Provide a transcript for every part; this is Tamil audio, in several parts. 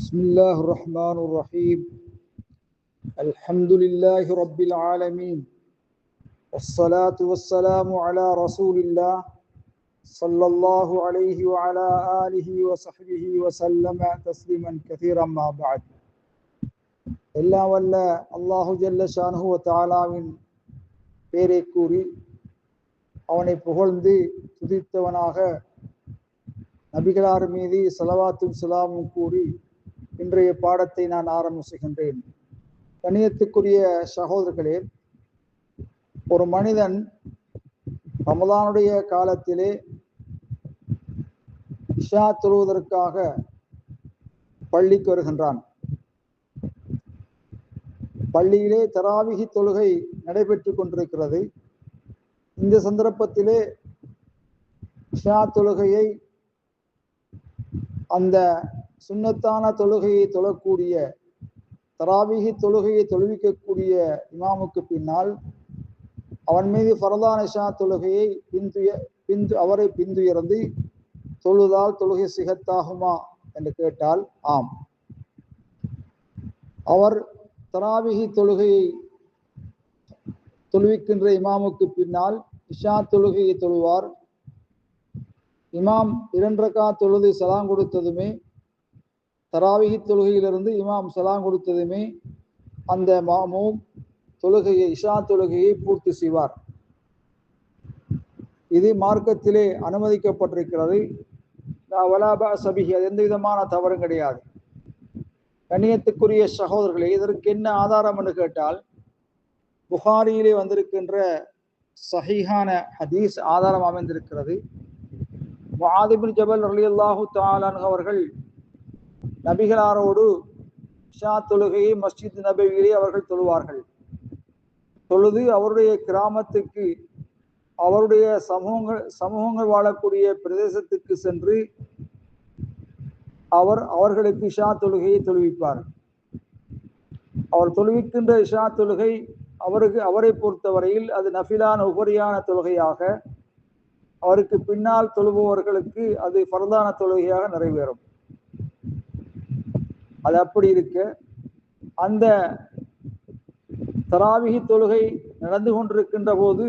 بسم الله الرحمن الرحيم الحمد لله رب العالمين والصلاة والسلام على رسول الله صلى الله عليه وعلى آله وصحبه وسلم تسليما كثيرا ما بعد எல்லாம் வல்ல அல்லாஹு ஜல்ல ஷானஹு தாலாவின் பேரை கூறி அவனை புகழ்ந்து துதித்தவனாக நபிகளார் மீது சலவாத்தும் சலாமும் கூறி இன்றைய பாடத்தை நான் ஆரம்பிச்சுகின்றேன். கணியத்துக்குரிய சகோதரர்களே ஒரு மனிதன் ரமதானுடைய காலத்திலே இஷா தொழுவதற்காக பள்ளிக்கு வருகின்றான். பள்ளியிலே தராவிகி தொழுகை நடைபெற்று கொண்டிருக்கிறது. இந்த சந்தர்ப்பத்திலே இஷா தொழுகையை அந்த சுண்ணத்தான தொழுகையை தொழக்கூடிய தராவிகி தொழுகையை தொழுவிக்கக்கூடிய இமாமுக்கு பின்னால் அவன் மீது ஃபரதான இஷா தொழுகையை பிந்துய பிந்து அவரை பிந்துயர்ந்து தொழுதால் தொழுகை சிகத்தாகுமா என்று கேட்டால் ஆம். அவர் தராவிகி தொழுகையை தொழுவிக்கின்ற இமாமுக்கு பின்னால் இஷா தொழுகையை தொழுவார். இமாம் இரண்டரக்கா தொழுது சலாம் கொடுத்ததுமே தராவிகி தொழுகையிலிருந்து இமாம் சலாம் கொடுத்ததுமே அந்த மாமும் தொழுகையை இஷா தொழுகையை பூர்த்தி செய்வார். இது மார்க்கத்திலே அனுமதிக்கப்பட்டிருக்கிறது. வலாபா சபிகி அது எந்த விதமான தவறும் கிடையாது. கண்ணியத்துக்குரிய சகோதரர்களே இதற்கு என்ன ஆதாரம் என்று கேட்டால் புகாரியிலே வந்திருக்கின்ற சஹிஹான ஹதீஸ் ஆதாரம் அமைந்திருக்கிறது. மாதிபின் ஜபல் அலி அல்லாஹு தாலான் அவர்கள் நபிகளாரோடு ஷா தொழுகையை மஸ்ஜித் நபியிலே அவர்கள் தொழுவார்கள். தொழுது அவருடைய கிராமத்துக்கு அவருடைய சமூகங்கள் சமூகங்கள் வாழக்கூடிய பிரதேசத்துக்கு சென்று அவர் அவர்களுக்கு இஷா தொழுகையை தொழுவிப்பார். அவர் தொழுவிக்கின்ற இஷா தொழுகை அவருக்கு அவரை பொறுத்தவரையில் அது நஃபிலான உபரியான தொழுகையாக அவருக்கு பின்னால் தொழுபவர்களுக்கு அது பரதான தொழுகையாக நிறைவேறும். அது அப்படி இருக்க அந்த தராவிகி தொழுகை நடந்து கொண்டிருக்கின்ற போது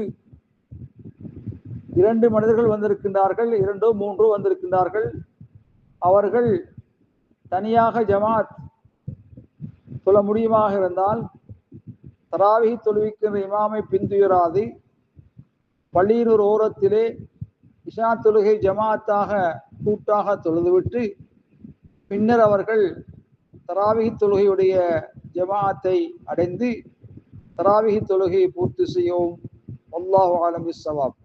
இரண்டு மனிதர்கள் வந்திருக்கின்றார்கள் இரண்டோ மூன்றோ வந்திருக்கின்றார்கள். அவர்கள் தனியாக ஜமாத் சொல்ல முடியுமாக இருந்தால் தராவிகி தொழுவிக்கின்ற இமாமை பின்துயராது. பள்ளியின் ஒரு ஓரத்திலே இஷா தொழுகை ஜமாத்தாக கூட்டாக தொழுதுவிட்டு பின்னர் அவர்கள் தராவிகி தொழுகையுடைய ஜமாத்தை அடைந்து தராவிகி தொழுகையை பூர்த்தி செய்யவும். அல்லாஹு ஆலமி சவாப்.